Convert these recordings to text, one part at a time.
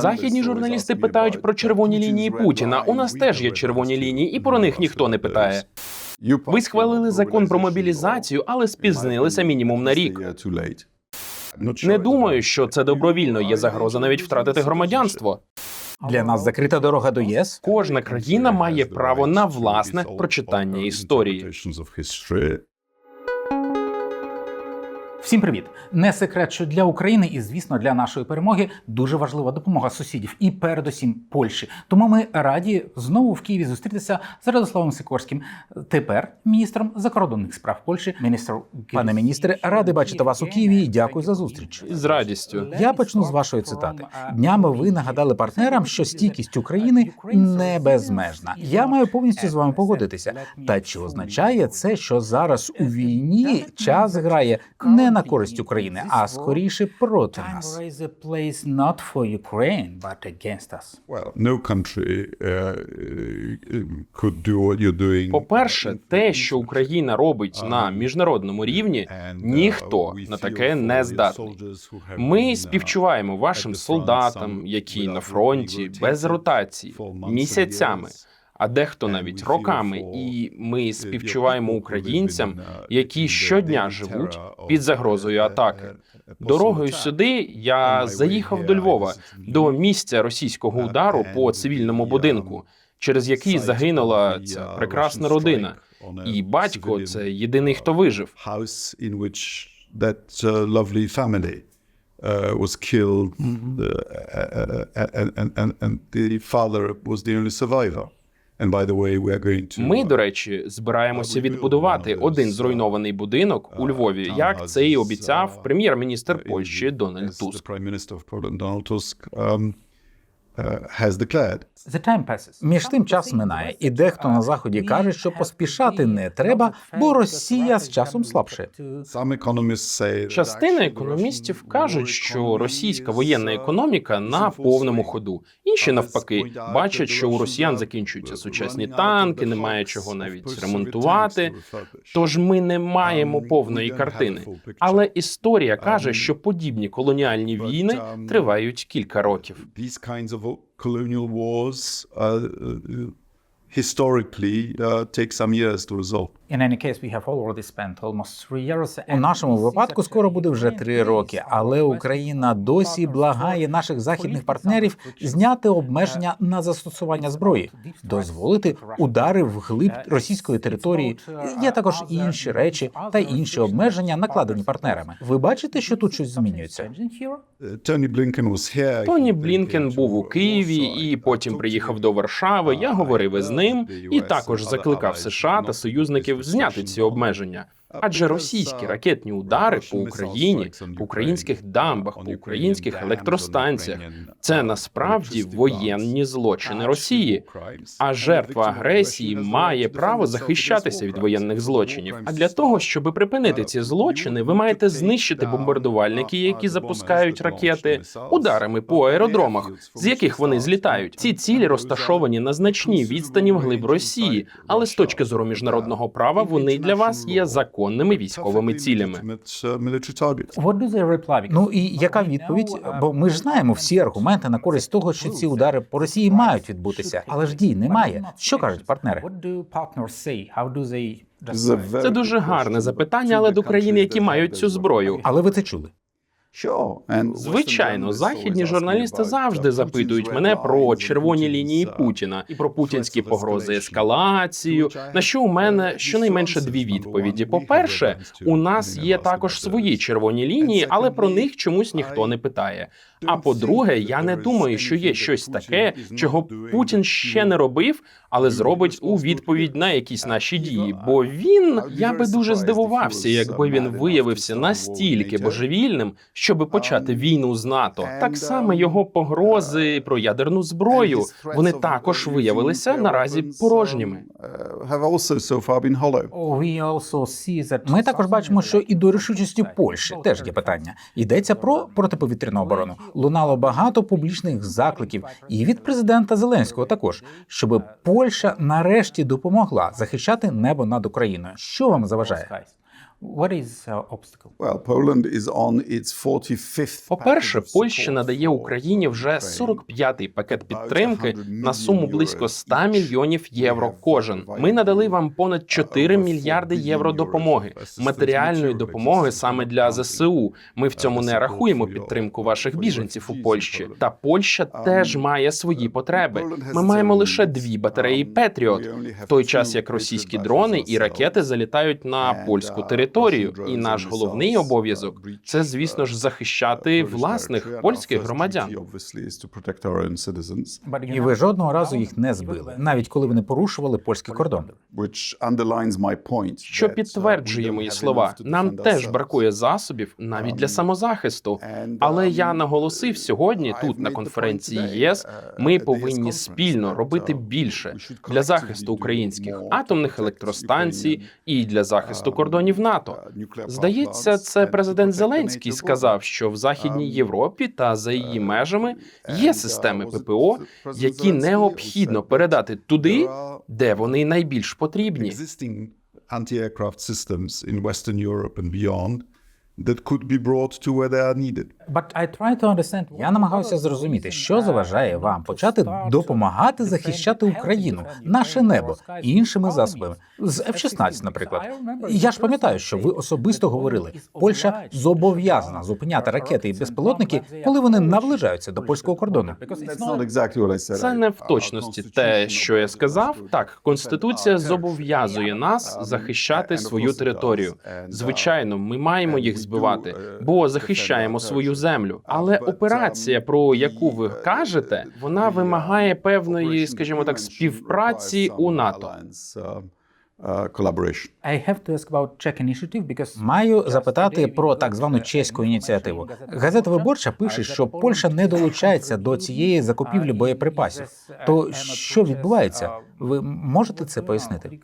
Західні журналісти питають про червоні лінії Путіна. У нас теж є червоні лінії, і про них ніхто не питає. Ви схвалили закон про мобілізацію, але спізнилися мінімум на рік. Не думаю, що це добровільно. Є загроза навіть втратити громадянство. Для нас закрита дорога до ЄС. Кожна країна має право на власне прочитання історії. Всім привіт! Не секрет, що для України і, звісно, для нашої перемоги дуже важлива допомога сусідів і передусім Польщі. Тому ми раді знову в Києві зустрітися з Радославом Сикорським, тепер міністром закордонних справ Польщі. Міністр пане міністре, радий бачити вас у Києві. і Дякую за зустріч. З радістю. Я почну з вашої цитати. Днями ви нагадали партнерам, що стійкість України не безмежна. Я маю повністю з вами погодитися. Та чи означає це, що зараз у війні час грає не на користь України, а скоріше проти нас? По-перше, те, що Україна робить на міжнародному рівні, ніхто на таке не здатний. Ми співчуваємо вашим солдатам, які на фронті без ротації місяцями, а дехто навіть роками. І ми співчуваємо українцям, які щодня живуть під загрозою атаки. Дорогою сюди я заїхав до Львова, до місця російського удару по цивільному будинку, через який загинула ця прекрасна родина. І батько це єдиний, хто вижив. that uh, lovely family uh, was killed, uh, and, and, and, and the father was the only survivor. Ми, до речі, збираємося відбудувати один зруйнований будинок у Львові, як це і обіцяв прем'єр-міністр Польщі Дональд Туск. Між тим час минає, і дехто на заході каже, що поспішати не треба, бо Росія з часом слабше. Частина економістів кажуть, що російська воєнна економіка на повному ходу. Інші навпаки бачать, що у росіян закінчуються сучасні танки, немає чого навіть ремонтувати. Тож ми не маємо повної картини. Але історія каже, що подібні колоніальні війни тривають кілька років. colonial wars uh, uh, historically uh, take some years to resolve. У нашому випадку скоро буде вже три роки, але Україна досі благає наших західних партнерів зняти обмеження на застосування зброї, дозволити удари в глиб російської території. Є також інші речі та інші обмеження, накладені партнерами. Ви бачите, що тут щось змінюється? Uh, Tony Blinken was here. Тоні Блінкен був у Києві і потім приїхав до. Варшави. Я Uh, говорив із I ним і також закликав США та союзників зняти ці обмеження. Адже російські ракетні удари по Україні, по українських дамбах, по українських електростанціях це насправді воєнні злочини Росії. А жертва агресії має право захищатися від воєнних злочинів. А для того, щоб припинити ці злочини, ви маєте знищити бомбардувальники, які запускають ракети ударами по аеродромах, з яких вони злітають. Ці цілі розташовані на значній відстані вглиб Росії, але з точки зору міжнародного права вони для вас є законними військовими цілями. Ну і яка відповідь? Бо ми ж знаємо всі аргументи на користь того, що ці удари по Росії мають відбутися, але ж дій немає. Що кажуть партнери? Це дуже гарне запитання, але до країн, які мають цю зброю. Але ви це чули? Звичайно, західні журналісти завжди запитують мене про червоні лінії Путіна і про путінські погрози ескалацію. На що у мене щонайменше дві відповіді. По перше, у нас є також свої червоні лінії, але про них чомусь ніхто не питає. А по-друге, я не думаю, що є щось таке, чого Путін ще не робив, але зробить у відповідь на якісь наші дії. Бо він я би дуже здивувався, якби він виявився настільки божевільним, щоби почати війну з НАТО. Так само його погрози про ядерну зброю вони також виявилися наразі порожніми. Have also so far been hollow. Ми також бачимо, що і до рішучості Польщі теж є питання. Йдеться про протиповітряну оборону. Лунало багато публічних закликів, і від президента Зеленського також, щоб Польща нарешті допомогла захищати небо над Україною. Що вам заважає? What is uh, obstacle? Well, Poland is on its 45th По-перше, Польща надає Україні вже Ukraine. 45-й пакет підтримки на суму близько euros 100 мільйонів євро кожен. Ми надали вам понад 4 мільярди євро допомоги, матеріальної допомоги саме для. ЗСУ. Ми в цьому не рахуємо підтримку ваших біженців у Польщі. Та Польща Um, теж має свої uh, потреби. Ми маємо лише дві батареї Um, Петріот, в той час як російські дрони і ракети залітають на польську uh, територію. І наш головний обов'язок uh, це, звісно ж, uh, захищати власних. And our польських громадян. І ви жодного разу їх не збили, навіть коли вони порушували польський кордон. Що uh, підтверджує мої слова, нам теж бракує засобів навіть для Um, самозахисту. Але um, я наголосив сьогодні тут на конференції ЄС. uh, Ми повинні спільно робити uh, більше для захисту українських атомних електростанцій і для захисту um, кордонів НАТО. Uh, power Здається, це президент Зеленський сказав, що в Західній Um, Європі та за її uh, межами є uh, системи ППО, які необхідно передати туди, де вони найбільш потрібні. anti-aircraft systems in Western Europe and beyond that could be brought to where they are needed. Я намагався зрозуміти, що заважає вам почати допомагати захищати Україну, наше небо іншими засобами з F-16, наприклад. Я ж пам'ятаю, що ви особисто говорили, Польща зобов'язана зупиняти ракети і безпілотники, коли вони наближаються до польського кордону. I. Це не в точності те, що я сказав. Так, конституція зобов'язує нас захищати свою територію. Звичайно, ми маємо їх збивати, бо захищаємо свою землю. Але операція, про яку ви кажете, вона вимагає певної, скажімо так, співпраці у НАТО. Collaboration. Маю запитати про так звану чеську ініціативу. Газета Виборча пише, що Польща не долучається до цієї закупівлі боєприпасів. То що відбувається? Ви можете це пояснити?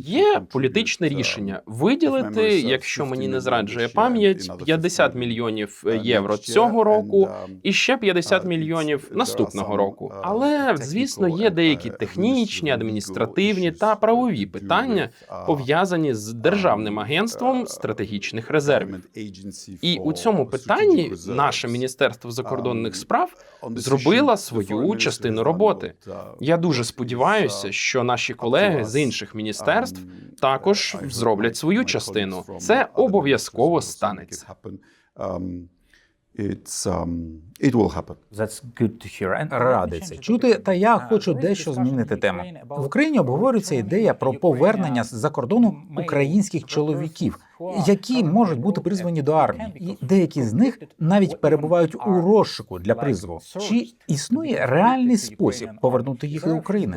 Є політичне uh, рішення виділити, якщо мені не зраджує пам'ять, another 50 50 мільйонів uh, євро цього року um, і ще 50 uh, мільйонів наступного року. uh, Але звісно, є деякі uh, технічні, адміністративні та правові питання, uh, пов'язані з державним um, агентством uh, стратегічних резервів. І у цьому питанні наше міністерство закордонних Um, справ the свою частину роботи. uh, Я дуже сподіваюся, uh, що наші колеги з інших міністерств Um, також зроблять свою частину. Це обов'язково ministries will um, it will happen. That's good to hear. happen. Це чути, та я хочу дещо змінити тему. В Україні обговорюється ідея про повернення з-за кордону українських чоловіків, які можуть бути призвані до армії, і деякі з них навіть перебувають у розшуку для призову. Чи існує реальний спосіб повернути їх до України?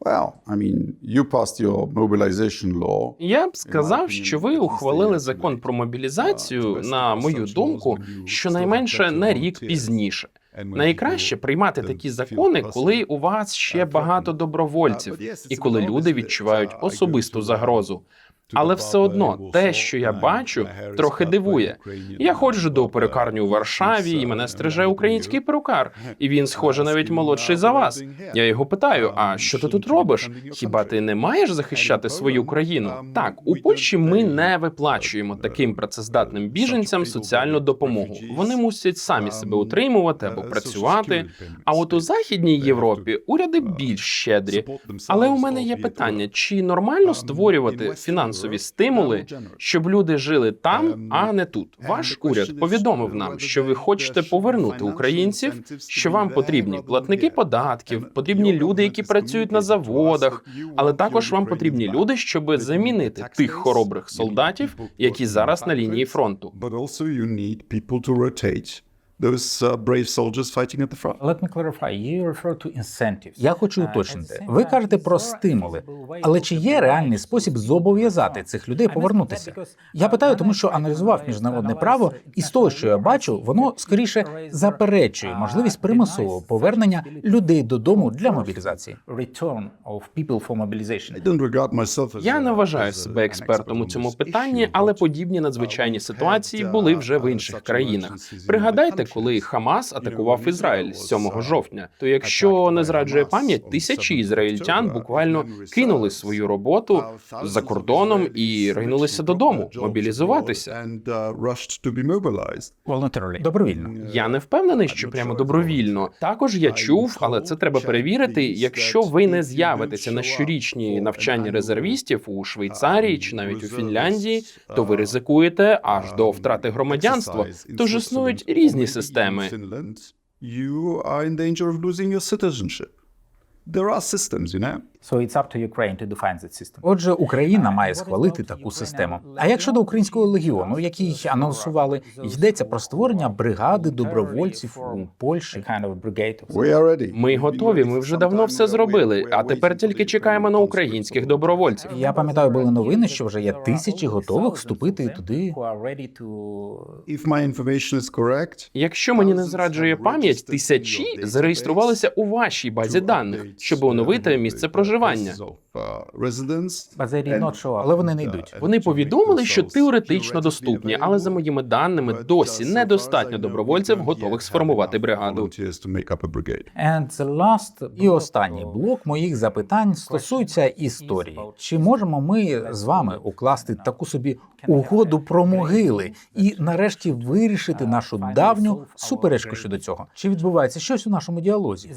Well, I mean, you passed your mobilization law. Я б сказав, що ви ухвалили закон про мобілізацію, на мою думку, щонайменше на рік пізніше. Найкраще приймати такі закони, коли у вас ще багато добровольців, і коли люди відчувають особисту загрозу. Але все одно те, що я бачу, трохи дивує. Я ходжу до перукарні у Варшаві, і мене стриже український перукар, і він, схоже, навіть молодший за вас. Я його питаю: а що ти тут робиш? Хіба ти не маєш захищати свою країну? Так, у Польщі ми не виплачуємо таким працездатним біженцям соціальну допомогу. Вони мусять самі себе утримувати або працювати. А от у західній Європі уряди більш щедрі. Але у мене є питання: чи нормально створювати фінансові стимули, щоб люди жили там, а не тут? Ваш уряд повідомив нам, що ви хочете повернути українців, що вам потрібні платники податків, потрібні люди, які працюють на заводах, але також вам потрібні люди, щоб замінити тих хоробрих солдатів, які зараз на лінії фронту. You people to those uh, brave soldiers fighting at the front. Я хочу уточнити. Ви кажете про стимули, але чи є реальний спосіб зобов'язати цих людей повернутися? Я питаю, тому що аналізував міжнародне право, і з того, що я бачу, воно скоріше заперечує можливість примусового повернення людей додому для мобілізації. I don't regard myself as Я не вважаю себе експертом у цьому питанні, але подібні uh, надзвичайні ситуації були uh, вже в uh, інших країнах. emergencies in other Пригадайте, згадати, коли Хамас атакував Ізраїль 7 жовтня. То якщо не зраджує пам'ять, тисячі ізраїльтян буквально кинули свою роботу за кордоном і ринулися додому мобілізуватися. Uh, добровільно. Я не впевнений, що прямо добровільно. Також я чув, але це треба перевірити. Якщо ви не з'явитеся на щорічні навчання резервістів у Швейцарії чи навіть у Фінляндії, то ви ризикуєте аж до втрати громадянства. Тож існують різні системи. You are in danger of losing your citizenship. There are systems, you know. So it's up to Ukraine to define that system. Отже, Україна має схвалити таку систему. А як щодо українського легіону, який анонсували, йдеться про створення бригади добровольців у Польщі. Ми готові. Ми вже давно все зробили. А тепер тільки чекаємо на українських добровольців. Я пам'ятаю, були новини, що вже є тисячі готових вступити туди. If my information is correct, Якщо мені не зраджує пам'ять, тисячі зареєструвалися у вашій базі даних, щоб оновити місце проживання. Uh, residence. але вони не йдуть. Вони повідомили, що теоретично доступні, але за моїми даними досі недостатньо добровольців, готових сформувати бригаду. І останній блок моїх запитань стосується історії. Чи можемо ми з вами укласти таку собі угоду про могили і нарешті вирішити нашу давню суперечку щодо цього? Чи відбувається щось у нашому діалозі?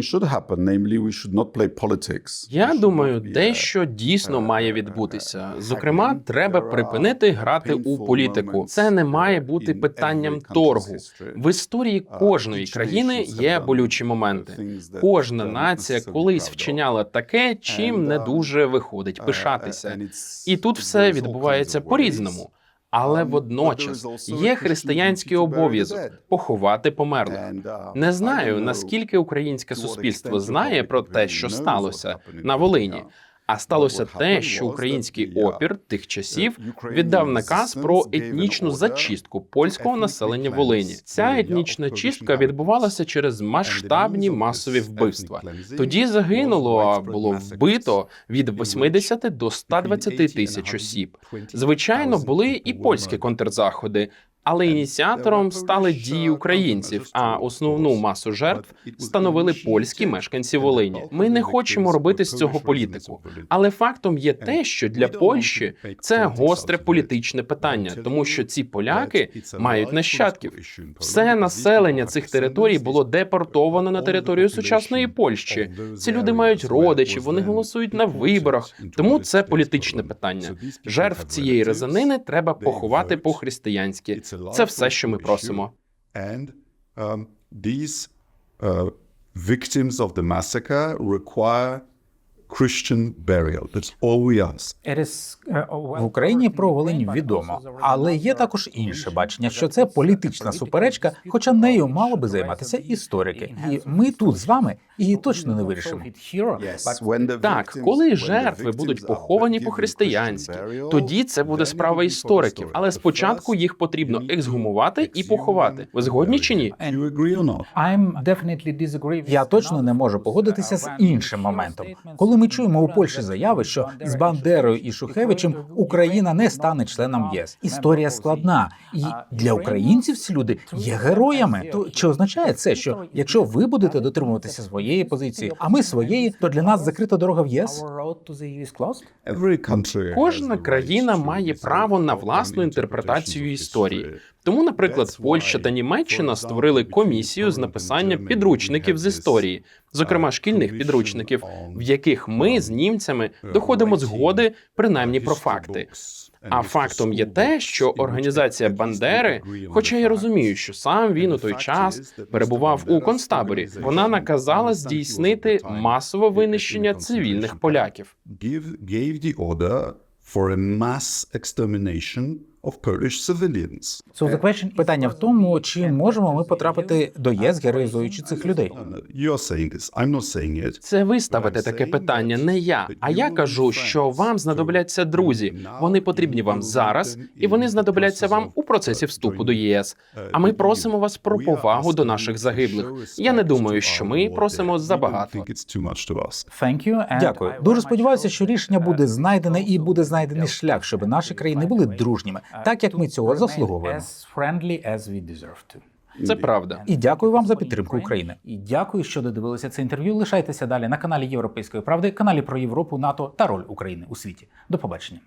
Should happen. Namely, we should not play politics. Я думаю, дещо дійсно має відбутися. Зокрема, треба припинити грати у політику. Це не має бути питанням торгу. В історії кожної країни є болючі моменти. Кожна нація колись вчиняла таке, чим не дуже виходить пишатися. І тут все відбувається по-різному. Але водночас є християнський обов'язок поховати померлих. Не знаю наскільки українське суспільство знає про те, що сталося на Волині. А сталося те, що український опір тих часів віддав наказ про етнічну зачистку польського населення Волині. Ця етнічна чистка відбувалася через масштабні масові вбивства. Тоді загинуло а було вбито від 80 до 120 тисяч осіб. Звичайно, були і польські контрзаходи. Але ініціатором стали дії українців, а основну масу жертв становили польські мешканці Волині. Ми не хочемо робити з цього політику, але фактом є те, що для Польщі це гостре політичне питання, тому що ці поляки мають нащадків. Все населення цих територій було депортовано на територію сучасної Польщі. Ці люди мають родичів, вони голосують на виборах. Тому це політичне питання. Жертв цієї резанини треба поховати по-християнськи. Це все, що ми просимо. And um, these uh, victims of the massacre require Christian burial. That's all we ask. в Україні про Волинь відомо, але є також інше бачення, що це політична суперечка, хоча нею мало би займатися історики. І ми тут з вами її точно не вирішимо. Так, коли жертви будуть поховані по-християнськи, тоді це буде справа істориків. Але спочатку їх потрібно ексгумувати і поховати. Ви згодні чи ні? You agree? Я точно не можу погодитися з іншим моментом. Коли ми чуємо у Польщі заяви, що з Бандерою і Шухевичем Україна не стане членом ЄС. Історія складна, і для українців ці люди є героями. То чи означає це, що якщо ви будете дотримуватися своєї позиції, а ми своєї, то для нас закрита дорога в ЄС? Кожна країна має право на власну інтерпретацію історії. Тому, наприклад, Польща та Німеччина створили комісію з написання підручників з історії, зокрема шкільних підручників, в яких ми з німцями доходимо згоди принаймні про факти. А фактом є те, що організація Бандери, хоча я розумію, що сам він у той час перебував у концтаборі, вона наказала здійснити масове винищення цивільних поляків. The of Polish civilians. Питання в тому, чи можемо ми потрапити до ЄС, героїзуючи цих людей. You are saying this. I'm not saying it. Це ви ставите таке питання, не я. А я кажу, що вам знадобляться друзі. Вони потрібні вам зараз, і вони знадобляться вам у процесі вступу до ЄС. А ми просимо вас про повагу до наших загиблих. Я не думаю, що ми просимо забагато. Дякую. Дуже сподіваюся, що рішення буде знайдене і буде знайдений шлях, щоб наші країни були дружніми. Так як ми цього заслуговуємо. Це правда. І дякую вам за підтримку України. І дякую, що додивилися це інтерв'ю. Лишайтеся далі на каналі Європейської правди, каналі про Європу, НАТО та роль України у світі. До побачення.